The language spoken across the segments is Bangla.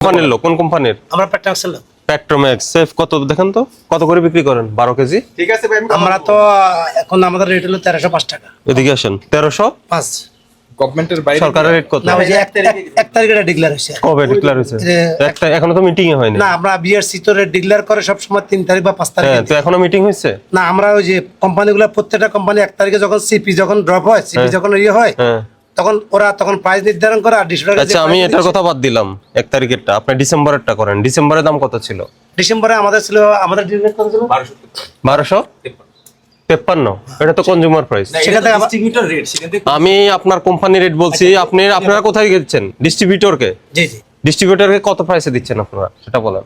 কোম্পানির লোক? কোন কোম্পানির? আমরা পেট্রাক্সেল পেট্রোম্যাক্স সেফ কত দেখেন তো? কত করে বিক্রি করেন? বারো কেজি? ঠিক আছে ভাই আমরা তো এখন আমাদের রেট হলো তেরোশো পাঁচ টাকা। এদিকে আসেন। তেরোশো? পাঁচ। গভর্নমেন্টের বাইরে সরকারের রেট কত? না ওই যে এক তারিখে ডিক্লেয়ার হয়েছে। কবে ডিক্লেয়ার হয়েছে? একটা এখনও তো মিটিং হয়নি। না আমরা বিআরসি তো রেট ডিক্লেয়ার করে সব সময় তিন তারিখ বা পাঁচ হ্যাঁ তারিখে তো এখনও মিটিং হয়েছে? না আমরা ওই যে কোম্পানিগুলো প্রত্যেকটা কোম্পানি এক তারিখে যখন সিপি যখন ড্রপ হয় সিপি হ্যাঁ। যখন ইয়ে হয় হ্যাঁ। তখন ওরা তখন প্রাইস নির্ধারণ করে আর ডিস্ট্রিবিউটর আচ্ছা আমি এটার কথা বাদ দিলাম এক তারিখেরটা। আপনি ডিসেম্বরেরটা করেন। ডিসেম্বরের দাম কত ছিল? ডিসেম্বরে আমাদের ছিল আমাদের ডিলেট কত ছিল? বারোশো? বারোশো তেপ্পান্ন। এটা তো কনজিউমার প্রাইস সেখান থেকে ডিস্ট্রিবিউটর রেট সেখান থেকে আমি আপনার কোম্পানি রেট বলছি আপনি আপনারা কোথায় গেছেন? ডিস্ট্রিবিউটরকে জি জি। ডিস্ট্রিবিউটরকে কত প্রাইসে দিচ্ছেন আপনারা? সেটা বলেন।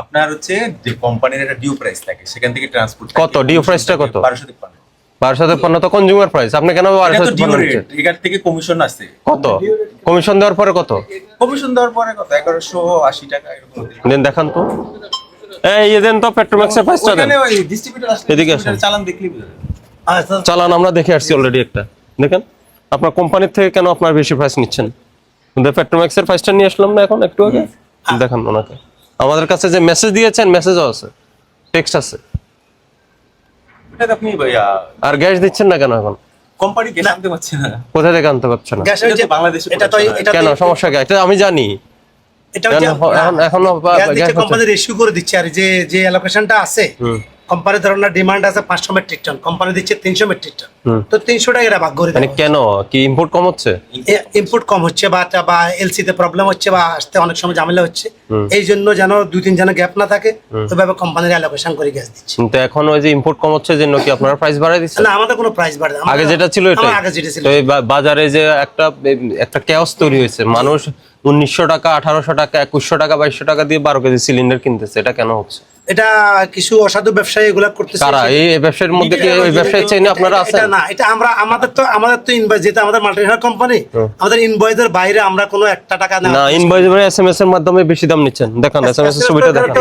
আপনার হচ্ছে যে কোম্পানির একটা ডিউ প্রাইস থাকে সেখান থেকে ট্রান্সপোর্ট কত? due প্রাইসটা কত? বারোশো তিপ্পান্ন। বারোশো তেপ্পান্ন তো কনজিউমার প্রাইস আপনি কেন বারোশো থেকে কমিশন আছে। কত? কমিশন দেওয়ার পরে কত? কমিশন দেওয়ার পরে কত? এগারোশো আশি টাকা এরকম। দেন দেখান তো। এই ইয়ে দেন তো পেট্রোম্যাক্সের প্রাইসটা দেন। এদিকে আসুন। চালান বোঝা যাবে। আচ্ছা চালান আমরা দেখে আসছি অলরেডি একটা। দেখেন আপনার কোম্পানির থেকে কেন আপনার বেশি প্রাইস নিচ্ছেন? কিন্তু পেট্রোম্যাক্সের প্রাইসটা নিয়ে আসলাম না এখন একটু আগে? দেখান ওনাকে। আমাদের কাছে যে মেসেজ দিয়েছেন মেসেজও আছে। টেক্সট আছে। এটা আপনি আর গ্যাস দিচ্ছেন না কেন এখন? কোম্পানি কে আনতে পারছে না। কোথা থেকে আনতে পারছে না? এটা যে তো এটা তো এটা কেন? সমস্যা কি? এটা আমি জানি। এটা এখন- এখন- গ্যাস গ্যাস। কোম্পানি রেশিও করে দিচ্ছে আর যে যে অ্যালোকেশনটা আছে হুম। কোম্পানি ধরুন না ডিমান্ড আছে পাঁচশো মেট্রিক টন কোম্পানি দিচ্ছে তিনশো মেট্রিক টন তো তিনশো টাকা এরা ভাগ করে মানে কেন? কি ইম্পোর্ট কম হচ্ছে? ইনপুট কম হচ্ছে বা বা এলসি তে প্রবলেম হচ্ছে বা আসতে অনেক সময় ঝামেলা হচ্ছে। এই জন্য যেন দুই তিন জনের গ্যাপ না থাকে ওইভাবে কোম্পানির অ্যালোকেশন করে গ্যাস দিচ্ছে। কিন্তু এখন ওই যে ইম্পোর্ট কম হচ্ছে জন্য কি আপনারা প্রাইস বাড়াই দিচ্ছেন? না আমাদের কোনো প্রাইস বাড়ে না। আগে যেটা ছিল এটা আগে যেটা ছিল। তো বাজারে যে একটা একটা ক্যাওস তৈরি হয়েছে। মানুষ উনিশশো টাকা আঠারোশো টাকা একুশশো টাকা বাইশশো টাকা দিয়ে বারো কেজি সিলিন্ডার কিনতেছে। এটা কেন হচ্ছে? এটা কিছু অসাধু ব্যবসায়ী এগুলা করতেছে কারা? এই ব্যবসার মধ্যে কি ওই ব্যবসায়ী চেনে আপনারা আছেন? এটা না এটা আমরা আমাদের তো আমাদের তো ইনভয়েস যেটা আমাদের মাল্টিনেশনাল কোম্পানি আমাদের ইনভয়েসের বাইরে আমরা কোনো একটা টাকা না না ইনভয়েস এস এম এস এর মাধ্যমে বেশি দাম নিচ্ছেন। দেখান এস এম এস এর ছবিটা দেখান।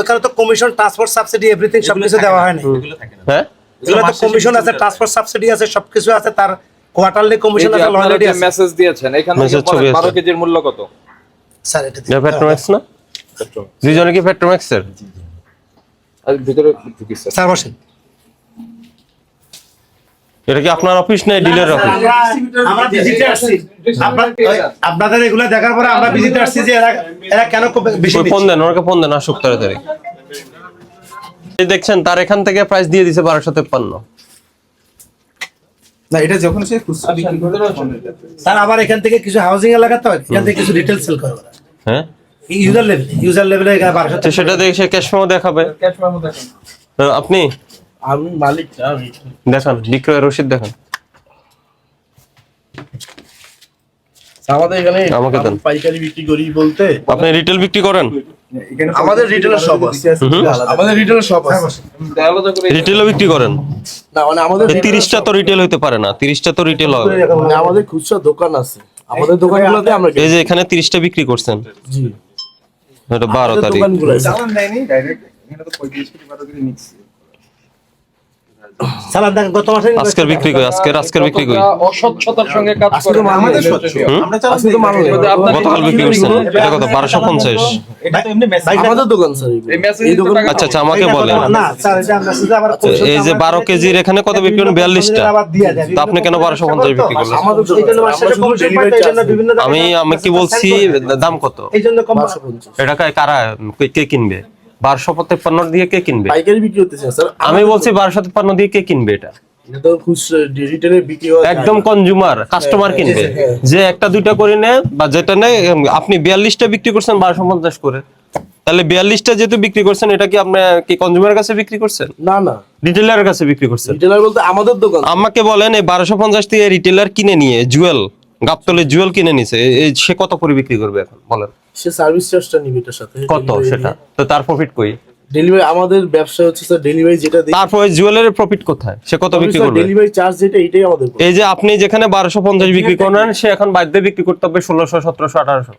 ওখানে তো কমিশন ট্রান্সপোর্ট সাবসিডি এভরিথিং সব কিছু দেওয়া হয় না। এগুলো থাকে না। হ্যাঁ? এগুলো তো কমিশন আছে ট্রান্সপোর্ট সাবসিডি আছে সবকিছু আছে তার কোয়ার্টারলি কমিশন আছে অলরেডি মেসেজ দিয়েছেন এখানে Message ছবি আছে। বারো কেজির মূল্য কত? স্যার এটা পেট্রোম্যাক্স না? দুইজনে কি পেট্রোম্যাক্স এর আর ভিতরে স্যার। স্যার বসেন। এটা কি আপনার অফিস না ডিলার অফিস আমরা ভিজিটে আসছি। আপনাদের এগুলো দেখার পরে আমরা ভিজিটে আসছি যে এরা এরা কেন বেশি ফোন দেন ওনাকে ফোন দেন আসুক তাড়াতাড়ি। এই দেখছেন তার এখান থেকে প্রাইস দিয়ে দিছে বারোশো তেপ্পান্ন। না এটা যখন সে খুচরা বিক্রি করে স্যার আবার এখান থেকে কিছু হাউজিং এলাকা হয়? এখান থেকে কিছু রিটেল সেল করে হ্যাঁ? ইউজার লেভেল ইউজার লেভেলে এখানে বারোশো তো সেটা দেখে সে ক্যাশ মেমো দেখাবে তো আপনি? আমি মালিক আমি দেখান বিক্রয় রসিদ দেখান। আমাদের এখানে আমাকে দেন। পাইকারি বিক্রি করি বলতে। আপনি রিটেল বিক্রি করেন? আমাদের রিটেলার শপ আছে। আমাদের রিটেলার শপ আছে। রিটেলও বিক্রি করেন? না মানে আমাদের তিরিশটা তো রিটেল হইতে পারে না তিরিশটা তো রিটেল হবে। মানে আমাদের খুচরা দোকান আছে। আমাদের দোকানগুলোতে আমরা এই যে এখানে তিরিশটা বিক্রি করছেন। জি। এটা বারো তারিখ দোকানগুলো আছে। চালান দেয়নি ডাইরেক্ট এখানে তো পঁয়ত্রিশ কোটি বারো কোটি নিচ্ছে সালাদ দেখেন গত মাসে আজকের বিক্রি করি আজকের আজকের বিক্রি করি কতটা সঙ্গে কাজ করে আমাদের স্বচ্ছ আমরা চালান আজকে তো দেই মানব direct। আপনার- গতকাল বিক্রি করছেন এটা কত? বারোশো পঞ্চাশ। এটা তো এমনি মেসেজ আমাদের দোকান স্যার এই মেসেজ এই দোকান টাকা আচ্ছা আচ্ছা আমাকে বলেন। না স্যার এটা আমরা শুধু আবার এই যে বারো কেজির এখানে কত বিক্রি করেন? বিয়াল্লিশটা। তা আপনি কেন বারোশো পঞ্চাশ বিক্রি করলেন? আমাদের জন্য জন্য বিভিন্ন আমি আমি কি বলছি দাম কত? কম। এটা কারা কে- কে কিনবে? বারোশো তেপ্পান্ন দিয়ে কে কিনবে? পাইকারি বিক্রি স্যার। আমি বলছি বারোশো তেপ্পান্ন দিয়ে কে কিনবে এটা? রিটেলে বিক্রি হয়। একদম কাস্টমার কিনবে। যে একটা দুইটা করে নেয় বা যেটা নেয় আপনি বিয়াল্লিশটা বিক্রি করছেন বারোশো পঞ্চাশ করে। তাহলে বিয়াল্লিশটা যেহেতু বিক্রি করছেন এটা কি আপনি কি কনজুমারের কাছে বিক্রি করছেন? না না। রিটেলারের কাছে বিক্রি করছেন? রিটেলার বলতে আমাদের দোকান। আমাকে বলেন এই বারোশো পঞ্চাশ দিয়ে রিটেলার কিনে নিয়ে জুয়েল গাবতলে জুয়েল কিনে নিছে। এই সে কত করে বিক্রি করবে এখন? বলেন। সে সার্ভিস চার্জটা নিবে এটার সাথে কত সেটা? তো তার প্রফিট কই? ডেলিভারি আমাদের ব্যবসা হচ্ছে স্যার ডেলিভারি যেটা দিই তারপরে জুয়েলের প্রফিট কোথায়? সে কত বিক্রি করবে? ডেলিভারি চার্জ যেটা এটাই আমাদের। এই যে আপনি যেখানে বারোশো পঞ্চাশ বিক্রি করেন সে এখন বাধ্য বিক্রি করতে হবে ষোলোশো সতেরোশো আঠারোশো।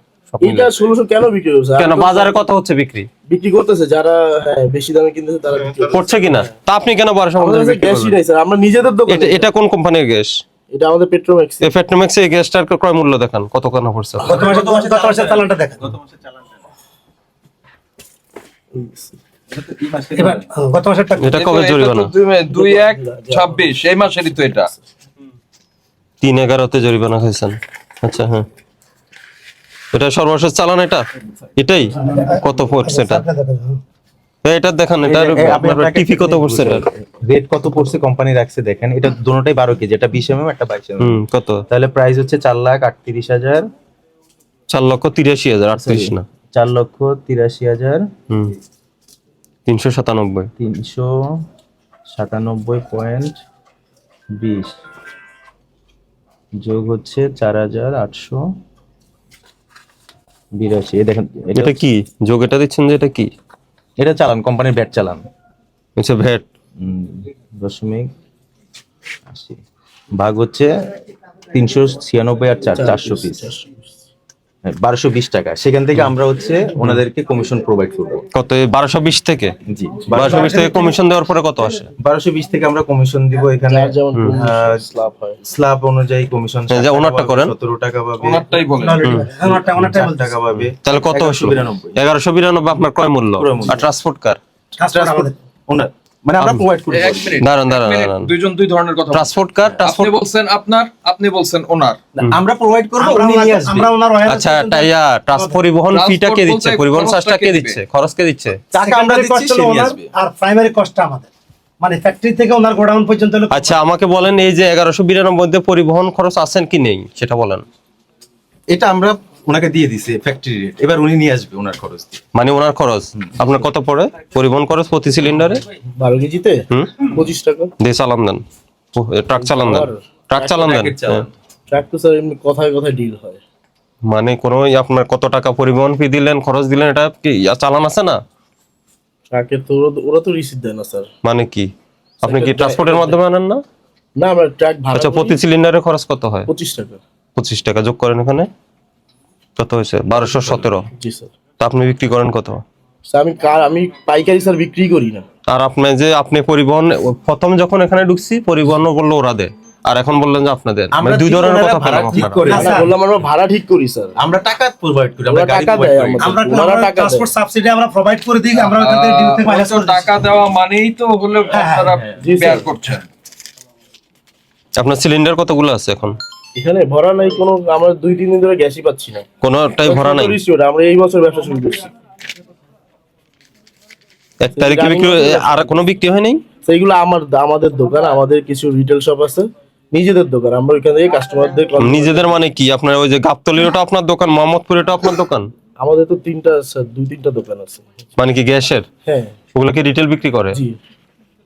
এটা ষোলোশো কেন বিক্রি করছে কেন? বাজারে কত হচ্ছে বিক্রি? বিক্রি করতেছে যারা হ্যাঁ বেশি দামে কিনতেছে তারা বিক্রি করছে কিনা? তা আপনি কেন বারোশো আমাদের পঞ্চাশ কাছে বিক্রি গ্যাসই নাই স্যার আমরা নিজেদের দোকান এটা এটা কোন কোম্পানির গ্যাস? এটা আমাদের পেট্রোম্যাক্স এই পেট্রোম্যাক্স এই গ্যাসটার ক্রয় মূল্য দেখান কত কেন পড়ছে? গত মাসে গত মাসে চালানটা দেখেন। গত মাসে চালান দেয়নি। এবার গত মাসের টাকা। এটা কবে জরিমানা? দুই- দুই এক ছাব্বিশ এই মাসেরই তো এটা। তিন এগারোতে জরিমানা খাইছেন আচ্ছা হ্যাঁ। এটা সর্বশেষ চালান এটা? এটাই? কত পড়ছে এটা? এটা দেখান এটা আপনার টিপি কত পড়ছে এটা? রেট কত পড়ছে কোম্পানি রাখছে দেখেন এটা দুটোটাই বারো কেজি এটা বিশ এমএম একটা বাইশ এমএম কত? তাহলে প্রাইস হচ্ছে চার লাখ আটত্রিশ হাজার। চার লক্ষ তিরাশি হাজার আটত্রিশ না? চার লক্ষ তিরাশি হাজার। হুম। তিনশো সাতানব্বই। তিনশো সাতানব্বই পয়েন্ট বিশ। যোগ হচ্ছে চার হাজার আটশো বিরাশি। এই দেখেন এটা কি? যোগ এটা দিচ্ছেন যে এটা কি? এটা চালান কোম্পানির ভ্যাট চালান। আচ্ছা ভ্যাট। দশমিক আশি। ভাগ হচ্ছে তিনশো ছিয়ানব্বই আর চার চারশো পিস বারোশো বিশ টাকা। সেখান থেকে আমরা হচ্ছে ওনাদেরকে কমিশন প্রোভাইড করব। কত? বারোশো বিশ থেকে? জি। বারোশো বিশ থেকে কমিশন দেওয়ার পরে কত আসে? বারোশো বিশ থেকে আমরা কমিশন দিব এখানে হয়। স্ল্যাব অনুযায়ী কমিশন যে ওনারটা করেন। সতেরো টাকা পাবে। টাকা পাবে তাহলে কত 1190 আসলো? এগারোশো বিরানব্বই। আপনার ক্রয় মূল্য। আর ট্রান্সপোর্ট কার আমাদের। ওনার মানে আমরা প্রোভাইড করি। দাঁড়ান, দাঁড়ান, দাঁড়ান। দুইজন দুই ধরনের কথা ট্রান্সপোর্ট কার আপনি বলছেন আপনার আপনি বলছেন ওনার। আমরা প্রোভাইড করব উনি নিয়ে আসবে। আমরা ওনার আচ্ছা টাইয়া ট্রান্স পরিবহন ফিটা কে দিচ্ছে? পরিবহন চার্জটা কে দিচ্ছে? খরচ কে দিচ্ছে? টাকা আমরা দিচ্ছি সে নিয়ে আসবে। আর প্রাইমারি কস্টটা আমাদের। মানে ফ্যাক্টরি থেকে ওনার গোডাউন পর্যন্ত আচ্ছা আমাকে বলেন এই যে এগারোশো বিরানব্বই মধ্যে পরিবহন খরচ আছেন কি নেই? সেটা বলেন। এটা আমরা ওনাকে দিয়ে দিছি ফ্যাক্টরি রেট এবার উনি নিয়ে আসবে ওনার খরচ দিয়ে। মানে ওনার খরচ? আপনার কত পড়ে? পরিবহন খরচ প্রতি সিলিন্ডারে বারো কেজিতে? পঁচিশ টাকা। দিয়ে চালান দেন। ট্রাক চালান দেন। ট্রাক চালান দেন। ট্রাক তো স্যার এমনি কথায় কথায় ডিল হয়। মানে কোনো এই আপনার কত টাকা পরিবহন ফি দিলেন খরচ দিলেন এটা কি ইয়া চালান আছে না? ট্রাকের তো ওরা- ওরা তো রিসিভ দেয় না স্যার মানে কি? আপনি কি ট্রান্সপোর্টের মাধ্যমে আনেন না? না আমরা ট্রাক ভাড়া আচ্ছা প্রতি সিলিন্ডারে খরচ কত হয়? পঁচিশ টাকা। পঁচিশ টাকা। যোগ করেন এখানে। কত হয়েছে? বারোশো সতেরো। জি স্যার। তা আপনি বিক্রি করেন কত? স্যার আমি কার আমি পাইকারি স্যার বিক্রি করি না। আর আপনি যে আপনি পরিবহন প্রথম যখন এখানে ঢুকছি পরিবহন বলল ওরা দেয় আর এখন বললেন যে আপনাদের আমরা মানে দুই ধরনের কথা পেলাম আপনারা। বললাম আমরা ভাড়া ঠিক করি স্যার। আমরা টাকা প্রোভাইড করি আমরা টাকা প্রোভাইড দেয় করি। আমাদের। আমরা আমরা টাকা ট্রান্সপোর্ট সাবসিডি আমরা প্রোভাইড করে দিই আমরা ওখান থেকে ডিউ থেকে মাইনাস অবশ্য করে দিই। টাকা দেওয়া মানেই তো হলে হ্যাঁ, আপনারা বেয়ার করছেন। আপনার সিলিন্ডার কতগুলো আছে এখন? এখানে ভরা নাই কোনো আমরা দুই তিন দিন ধরে গ্যাসই পাচ্ছি না। কোনোটাই ভরা নাই। আমরা এই বছর ব্যবসা শুরু করছি। এক তারিখে বিক্রি আর কোনো বিক্রি হয় নাই? সেইগুলো আমার আমাদের দোকান আমাদের কিছু রিটেল শপ আছে নিজেদের দোকান। আমরা ওইখান থেকে কাস্টমারদের নিজেদের মানে কি? আপনার ওই যে গাবতলির ওটা আপনার দোকান মোহাম্মদপুর এটা আপনার দোকান? আমাদের তো তিনটা দুই তিনটা দোকান আছে। মানে কি গ্যাসের? হ্যাঁ। ওগুলো কি রিটেল বিক্রি করে? জি।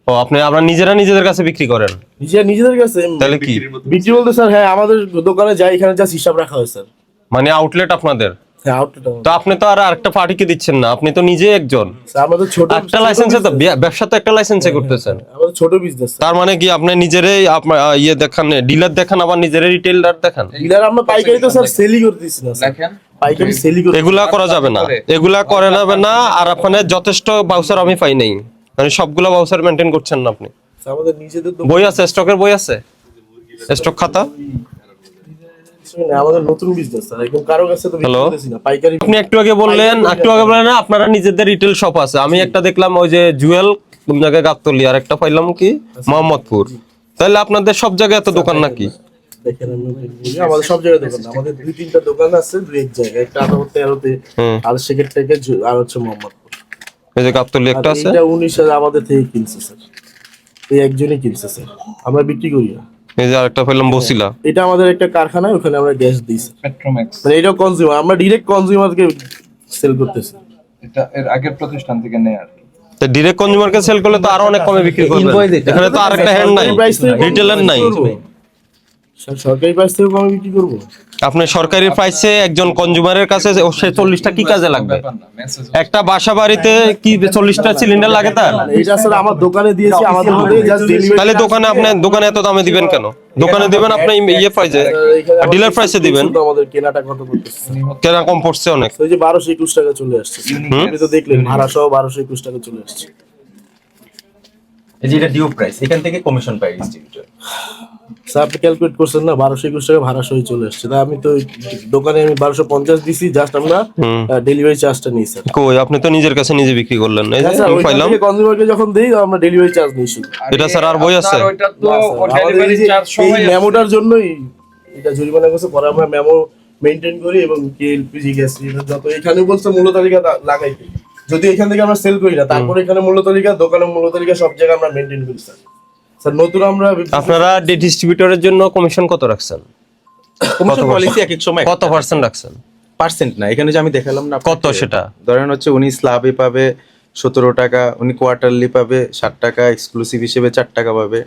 ও আপনি আপনার নিজেরা নিজেদের কাছে বিক্রি করেন? নিজেরা নিজেদের কাছে তাহলে কি? বিক্রি বলতে স্যার হ্যাঁ আমাদের দোকানে যাই এখানে যা হিসাব রাখা হয় স্যার। মানে আউটলেট আপনাদের? হ্যাঁ তো আপনি তো আর আরেকটা পার্টিকে দিচ্ছেন না আপনি তো নিজে একজন। আমাদের ছোট একটা লাইসেন্সে তো ব্যবসা তো একটা লাইসেন্সে করতেছেন। আমাদের ছোট বিজনেস তার মানে কি আপনি নিজেরাই আপনার ইয়ে দেখান ডিলার দেখান আবার নিজেরাই রিটেলার দেখান? ডিলার আমরা পাইকারি তো স্যার সেলই করতেছি না দেখেন। পাইকারি সেলই করতে এগুলা করা যাবে না। এগুলা করে যাবে না আর আপনার যথেষ্ট বাউসার আমি পাই নাই। মানে সবগুলা বাউসার মেনটেন করছেন না আপনি। আমাদের নিজেদের বই আছে স্টকের বই আছে? স্টক খাতা? আমাদের নতুন বিজনেস স্যার একদম কারও কাছে তো বিক্রি না পাইকারি আপনি একটু আগে বললেন একটু আগে বললেন না আপনারা নিজেদের রিটেল শপ আছে। আমি একটা দেখলাম ওই যে জুয়েল কোন জায়গায় গাবতলি আর একটা পাইলাম কি? মোহাম্মদপুর। তাহলে আপনাদের সব জায়গায় এত দোকান নাকি? দেখেন আমাদের সব জায়গায় দোকান আমাদের দুই তিনটা দোকান আছে দুই এক জায়গায়। একটা আর সেকেন্ড থেকে আর হচ্ছে মোহাম্মদপুর। এই যে গাবতলি আর একটা আছে উনিশ আমাদের থেকে কিনছে স্যার। এই একজনই কিনছে স্যার। আমরা বিক্রি করি না। এই যে আরেকটা বসিলা। এটা আমাদের একটা কারখানা ওখানে আমরা গ্যাস দিই স্যার। পেট্রোম্যাক্স মানে এটাও কনজিউমার আমরা ডিরেক্ট কনজিউমারকে সেল করতেছি। এটা এর আগের প্রতিষ্ঠান থেকে নেয় আর কি। তো ডিরেক্ট কনজিউমারকে সেল করলে তো আরও অনেক কমে বিক্রি এটা। এখানে তো আরেকটা হ্যান্ড নাই। রিটেলার নাই। করব। স্যার, সরকারি প্রাইস থেকে কমে বিক্রি করব? আপনি সরকারি প্রাইসে একজন কনজিউমারের কাছে সে চল্লিশটা কি কাজে লাগবে? একটা বাসা বাড়িতে কি চল্লিশটা সিলিন্ডার লাগে তার? এটা স্যার আমার দোকানে দিয়েছি আমার দোকানে তাহলে দোকানে আপনি দোকানে এত দামে দিবেন কেন? দোকানে দিবেন আপনি ইয়ে প্রাইসে ডিলার প্রাইসে দিবেন। আমাদের কেনাটা কত করতেছে? কেনা কম পড়ছে অনেক। ওই যে বারোশো একুশ টাকা চলে আসছে। আপনি তো দেখলেন ভাড়া সহ বারোশো একুশ টাকা চলে আসছে। এই যে এটা ডিউ প্রাইস এখান থেকে কমিশন পাই ডিস্ট্রিবিউটর স্যার আপনি ক্যালকুলেট করছেন না বারোশো একুশ টাকা ভাড়া সহি চলে আসছে। তা আমি তো দোকানে আমি বারোশো পঞ্চাশ দিছি জাস্ট আমরা ডেলিভারি চার্জটা নিই স্যার। কই আপনি তো নিজের কাছে নিজে বিক্রি করলেন। এই যে স্যার আমি পাইলাম। কনজিউমারকে যখন দিই আমরা ডেলিভারি চার্জ নিই শুধু। এটা স্যার আর বই আছে? আপনার তো না, স্যার, আমাদের ডেলিভারি চার্জ এই মেমোটার জন্যই এটা জরিমানা করছে পরে আমরা মেমো মেনটেন করি এবং কি এলপিজি গ্যাস যত এখানে বলছে মূল্য তালিকা লা- লাগাইতে যদি এখান থেকে আমরা সেল করি না তারপরে এখানে মূল্য তালিকা দোকানের মূল্য তালিকা সব জায়গায় আমরা মেনটেন করি স্যার স্যার নতুন আমরা আপনারা ডিস্ট্রিবিউটরের জন্য কমিশন কত রাখছেন? কমিশন পলিসি এক এক সময়। কত পার্সেন্ট রাখছেন? পার্সেন্ট না এখানে যে আমি দেখালাম না কত সেটা? ধরেন হচ্ছে উনি স্ল্যাবে পাবে সতেরো টাকা উনি কোয়ার্টারলি পাবে ষাট টাকা এক্সক্লুসিভ হিসেবে চার টাকা পাবে।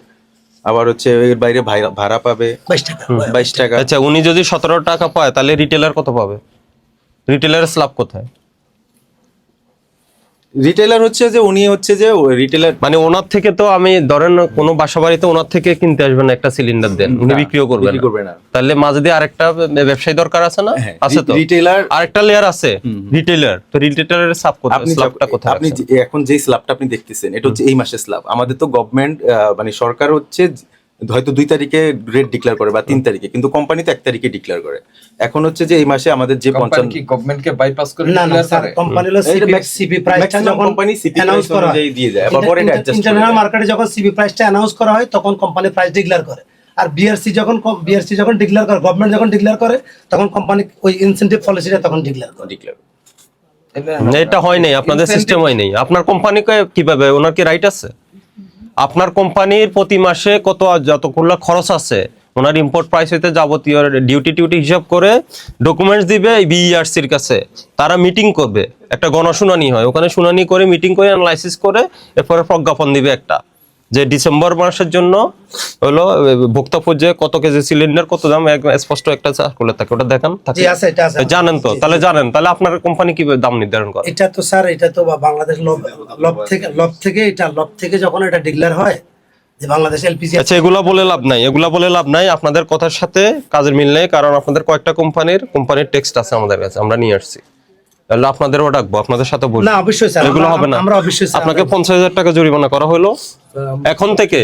আবার হচ্ছে এর বাইরে ভাড়া পাবে। বাইশ টাকা। বাইশ টাকা। আচ্ছা উনি যদি সতেরো টাকা পায় তাহলে রিটেলার কত পাবে? রিটেলারের স্ল্যাব কোথায়? রিটেলার হচ্ছে যে উনি হচ্ছে যে রিটেলার মানে ওনার থেকে তো আমি ধরেন কোনো বাসা বাড়িতে ওনার থেকে কিনতে আসবেন না একটা সিলিন্ডার দেন। উনি বিক্রিও করবেন না। করবে না। তাহলে মাঝে দিয়ে আরেকটা ব্যবসায়ী দরকার আছে না? হ্যাঁ, আছে তো? রিটেলার আরেকটা লেয়ার আছে রিটেলার তো রিটেলারের সাব কোথায়? স্ল্যাবটা কোথায় আপনি এখন যে স্ল্যাবটা আপনি দেখতেছেন এটা হচ্ছে এই মাসের স্ল্যাব আমাদের তো গভর্নমেন্ট মানে সরকার হচ্ছে হয়তো দুই তারিখে রেট ডিক্লেয়ার করে বা তিন তারিখে কিন্তু কোম্পানি তো এক তারিখে ডিক্লেয়ার করে। এখন হচ্ছে যে এই মাসে আমাদের যে কোম্পানি পঞ্চান্ন কি গভর্নমেন্টকে বাইপাস করে না না স্যার কোম্পানি হলো সিপি সিপি প্রাইসটা যখন company CP অ্যানাউন্স করা হয়। দিয়ে আবার পরে করে। ইন্টারন্যাশনাল মার্কেটে যখন সিপি প্রাইসটা অ্যানাউন্স করা হয় তখন কোম্পানি প্রাইস ডিক্লেয়ার করে। আর বিআরসি যখন বিআরসি যখন ডিক্লেয়ার করে গভর্নমেন্ট যখন ডিক্লেয়ার করে তখন কোম্পানি ওই ইনসেন্টিভ পলিসিটা তখন ডিক্লেয়ার করে। না, এটা হয় নাই আপনাদের সিস্টেম হয় নাই। আপনার কোম্পানিকে কীভাবে ওনার কি রাইট আছে? আপনার কোম্পানির প্রতি মাসে কত যতগুলো খরচ আছে? ওনার ইম্পোর্ট প্রাইস হইতে যাবতীয় ডিউটি টিউটি হিসাব করে ডকুমেন্টস দিবে বিইআরসির কাছে। তারা মিটিং করবে। একটা গণশুনানি হয়। ওখানে শুনানি করে মিটিং করে অ্যানালাইসিস করে, এরপরে প্রজ্ঞাপন দিবে একটা। যে ডিসেম্বর মাসের জন্য হলো ভোক্তা পর্যায়ে কত কেজি সিলিন্ডার কত দাম স্পষ্ট একটা সার্কুলার থাকে ওটা দেখান জানেন তো তাহলে জানেন তাহলে আপনার কোম্পানি কীভাবে দাম নির্ধারণ করে? এটা তো স্যার এটা তো বাংলাদেশ লব লব থেকে লব থেকে এটা লব থেকে যখন এটা ডিক্লেয়ার হয় যে বাংলাদেশ এলপিজি আচ্ছা এগুলা বলে লাভ নাই এগুলা বলে লাভ নাই আপনাদের কথার সাথে কাজের মিল নেই কারণ আপনাদের কয়েকটা কোম্পানির কোম্পানির টেক্সট আছে আমাদের কাছে আমরা নিয়ে আসছি। তাহলে আপনাদেরও ডাকবো আপনাদের সাথে বলব না অবশ্যই স্যার এগুলো হবে না। আমরা অবশ্যই স্যার আপনাকে পঞ্চাশ হাজার টাকা জরিমানা করা হলো। এখন থেকে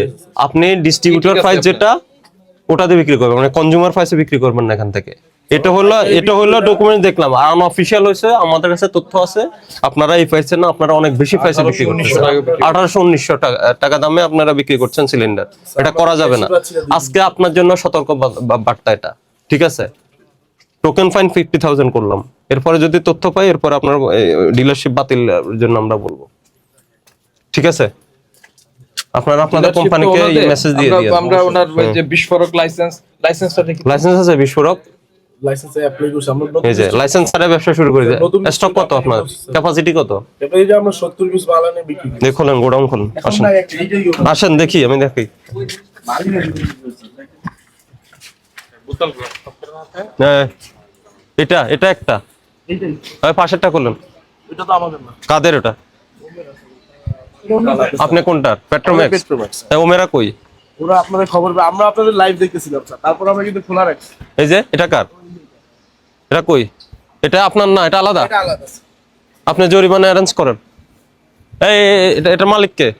আপনি ডিস্ট্রিবিউটর প্রাইস। যেটা ওটাতে বিক্রি করবেন মানে কনজিউমার প্রাইসে বিক্রি করবেন না এখান থেকে। এটা হলো এটা হলো ডকুমেন্ট দেখলাম। আর আনঅফিসিয়াল হয়েছে আমাদের কাছে তথ্য আছে। আপনারা এই প্রাইসে না আপনারা অনেক বেশি প্রাইসে বিক্রি করছেন আঠারোশো উনিশশো টাকা টাকা দামে আপনারা বিক্রি করছেন সিলিন্ডার এটা করা যাবে না। আজকে আপনার জন্য সতর্ক বার্তা এটা। ঠিক আছে? টোকেন ফাইন ফিফটি থাউজেন্ড করলাম। এরপরে যদি তথ্য পাই এরপরে আপনার ডিলারশিপ বাতিল জন্য আমরা বলব। ঠিক আছে? আপনারা আপনাদের কোম্পানিকে। মেসেজ দিয়ে আমরা- দিয়ে আমরা ওনার ওই যে বিস্ফোরক লাইসেন্স লাইসেন্সটা দেখি লাইসেন্স আছে বিস্ফোরক। লাইসেন্সে অ্যাপ্লাই করছি। আমরা এই যে লাইসেন্স ছাড়া ব্যবসা শুরু করে দেয় স্টক কত আপনার? ক্যাপাসিটি কত? এটা এই যে আমরা সত্তর পিস বালানে বিক্রি করি দেখুন গোডাউন খুলুন। আসেন। আসেন দেখি আমি দেখি। হ্যাঁ, এটা এটা একটা? এইটাই। ওই পাশেরটা করলেন এটা তো আমাদের না। কাদের ওটা? আপনি কোনটা পেট্রোম্যাক্স Petromax। ওমেরা কই? ওরা আপনাদের খবর পেয়ে- আমরা আপনাদের লাইভ দেখতেছিলাম স্যার তারপর আমরা কিন্তু খোলা রাখছি। এই যে এটা কার? এটা কই? এটা আপনার না এটা আলাদা? এটা আলাদা আপনি জরিমানা অ্যারেঞ্জ করেন। এই এটা এটা মালিককে?